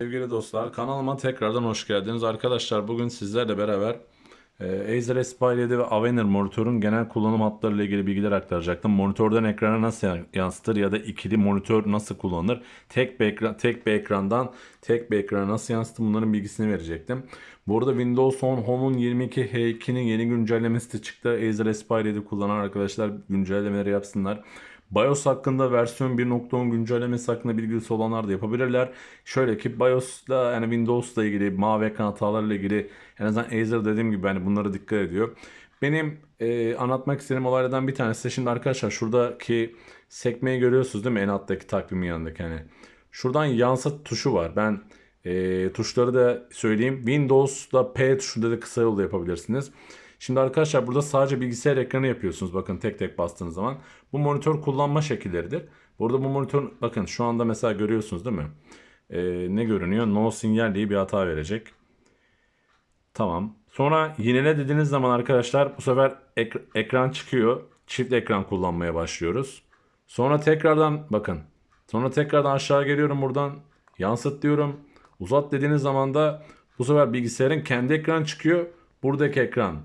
Sevgili dostlar kanalıma tekrardan hoş geldiniz. Arkadaşlar bugün sizlerle beraber e, Acer Aspire 7 ve Avener monitörün genel kullanım hatlarıyla ilgili bilgiler aktaracaktım. Monitörden ekrana nasıl yansıtır ya da ikili monitör nasıl kullanılır? Tek bir, ekran, tek bir ekrandan tek bir ekrana nasıl yansıtır bunların bilgisini verecektim. Bu arada Windows 10 Home'un 22H2'nin yeni güncellemesi de çıktı. Acer Aspire 7 kullanan arkadaşlar güncellemeleri yapsınlar. BIOS hakkında versiyon 1.10 güncellemesi hakkında bilgisi olanlar da yapabilirler. Şöyle ki BIOS'la yani Windows'la ilgili mavi ekran hatalarıyla ilgili en azından Acer dediğim gibi hani bunlara dikkat ediyor. Benim e, anlatmak istediğim olaylardan bir tanesi de şimdi arkadaşlar şuradaki sekmeyi görüyorsunuz değil mi? En alttaki takvimin yanındaki hani. Şuradan yansıt tuşu var. Ben e, tuşları da söyleyeyim. Windows'la P tuşunda da kısa yolda yapabilirsiniz. Şimdi arkadaşlar burada sadece bilgisayar ekranı yapıyorsunuz. Bakın tek tek bastığınız zaman. Bu monitör kullanma şekilleridir. Burada bu monitör bakın şu anda mesela görüyorsunuz değil mi? Ee, ne görünüyor? No sinyal diye bir hata verecek. Tamam. Sonra yinele dediğiniz zaman arkadaşlar bu sefer ek- ekran çıkıyor. Çift ekran kullanmaya başlıyoruz. Sonra tekrardan bakın. Sonra tekrardan aşağı geliyorum buradan. Yansıt diyorum. Uzat dediğiniz zaman da bu sefer bilgisayarın kendi ekranı çıkıyor. Buradaki ekran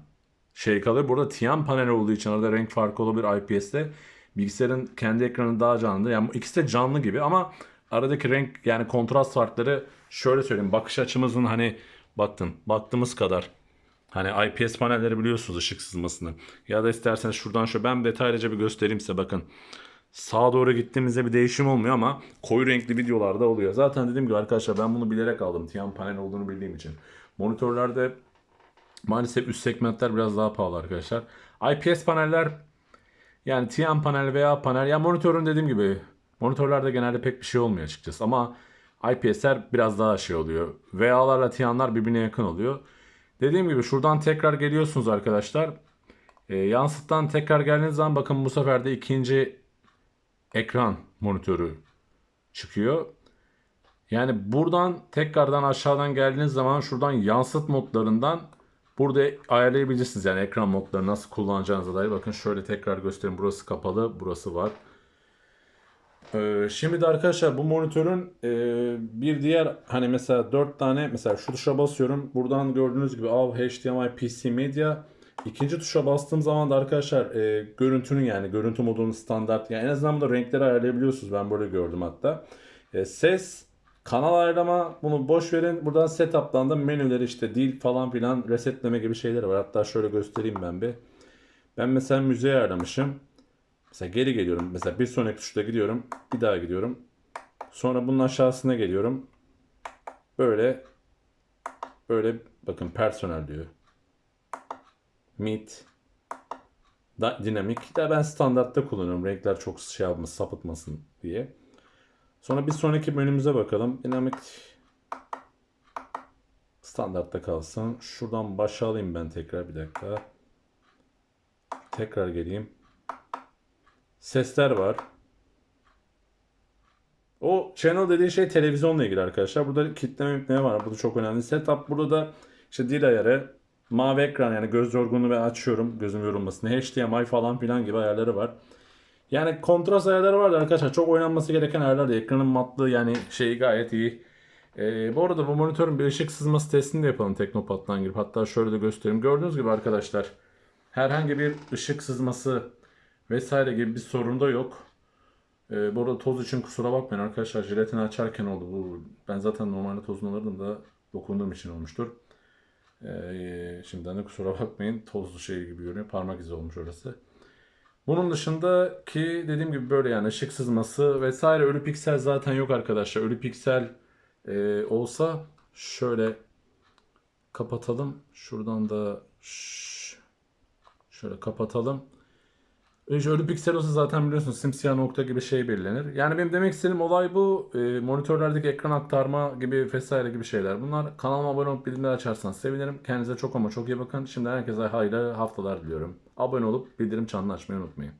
şey kalıyor. Burada Tian paneli olduğu için arada renk farkı olabilir IPS'te. Bilgisayarın kendi ekranı daha canlı. Yani ikisi de canlı gibi ama aradaki renk yani kontrast farkları şöyle söyleyeyim. Bakış açımızın hani baktın baktığımız kadar. Hani IPS panelleri biliyorsunuz ışık sızmasını. Ya da isterseniz şuradan şöyle ben detaylıca bir göstereyim size bakın. Sağa doğru gittiğimizde bir değişim olmuyor ama koyu renkli videolarda oluyor. Zaten dediğim gibi arkadaşlar ben bunu bilerek aldım. Tian panel olduğunu bildiğim için. Monitörlerde Maalesef üst segmentler biraz daha pahalı arkadaşlar. IPS paneller yani Tian panel veya panel ya monitörün dediğim gibi monitörlerde genelde pek bir şey olmuyor açıkçası ama IPS'ler biraz daha şey oluyor. VA'larla Tian'lar birbirine yakın oluyor. Dediğim gibi şuradan tekrar geliyorsunuz arkadaşlar. E, yansıttan tekrar geldiğiniz zaman bakın bu sefer de ikinci ekran monitörü çıkıyor. Yani buradan tekrardan aşağıdan geldiğiniz zaman şuradan yansıt modlarından Burada ayarlayabilirsiniz yani ekran modları nasıl kullanacağınıza dair. Bakın şöyle tekrar göstereyim. Burası kapalı, burası var. Ee, şimdi de arkadaşlar bu monitörün e, bir diğer hani mesela 4 tane mesela şu tuşa basıyorum. Buradan gördüğünüz gibi Av HDMI PC Media. İkinci tuşa bastığım zaman da arkadaşlar e, görüntünün yani görüntü modunun standart yani en azından burada renkleri ayarlayabiliyorsunuz. Ben böyle gördüm hatta. E, ses Kanal ayarlama bunu boş verin. Buradan setup'tan da menüleri işte dil falan filan resetleme gibi şeyler var. Hatta şöyle göstereyim ben bir. Ben mesela müziği ayarlamışım. Mesela geri geliyorum. Mesela bir sonraki tuşta gidiyorum. Bir daha gidiyorum. Sonra bunun aşağısına geliyorum. Böyle böyle bakın personel diyor. Meet da, dinamik. Da ben standartta kullanıyorum. Renkler çok şey yapmasın, sapıtmasın diye. Sonra bir sonraki menümüze bakalım. Dinamik standartta kalsın. Şuradan başa alayım ben tekrar bir dakika. Tekrar geleyim. Sesler var. O channel dediği şey televizyonla ilgili arkadaşlar. Burada kitleme mitleme var. Bu da çok önemli. Setup burada da işte dil ayarı, mavi ekran yani göz yorgunluğu ve açıyorum gözüm yorulmasını. HDMI falan filan gibi ayarları var. Yani kontrast ayarları vardı arkadaşlar. Çok oynanması gereken ayarlar değil. Ekranın matlığı yani şeyi gayet iyi. Ee, bu arada bu monitörün bir ışık sızması testini de yapalım Teknopat'tan girip. Hatta şöyle de göstereyim. Gördüğünüz gibi arkadaşlar herhangi bir ışık sızması vesaire gibi bir sorun da yok. Ee, bu arada toz için kusura bakmayın arkadaşlar. Jiletini açarken oldu. Bu, ben zaten normalde tozunu alırdım da dokunduğum için olmuştur. Ee, şimdiden de kusura bakmayın. Tozlu şey gibi görünüyor. Parmak izi olmuş orası. Bunun dışında ki dediğim gibi böyle yani ışık sızması vesaire ölü piksel zaten yok arkadaşlar. Ölü piksel e, olsa şöyle kapatalım. Şuradan da şöyle kapatalım. Ölü piksel olsa zaten biliyorsunuz simsiyah nokta gibi şey belirlenir. Yani benim demek istediğim olay bu. E, monitörlerdeki ekran aktarma gibi vesaire gibi şeyler. Bunlar kanalıma abone olup bildirimleri açarsanız sevinirim. Kendinize çok ama çok iyi bakın. Şimdi herkese hayırlı haftalar diliyorum. Abone olup bildirim çanını açmayı unutmayın.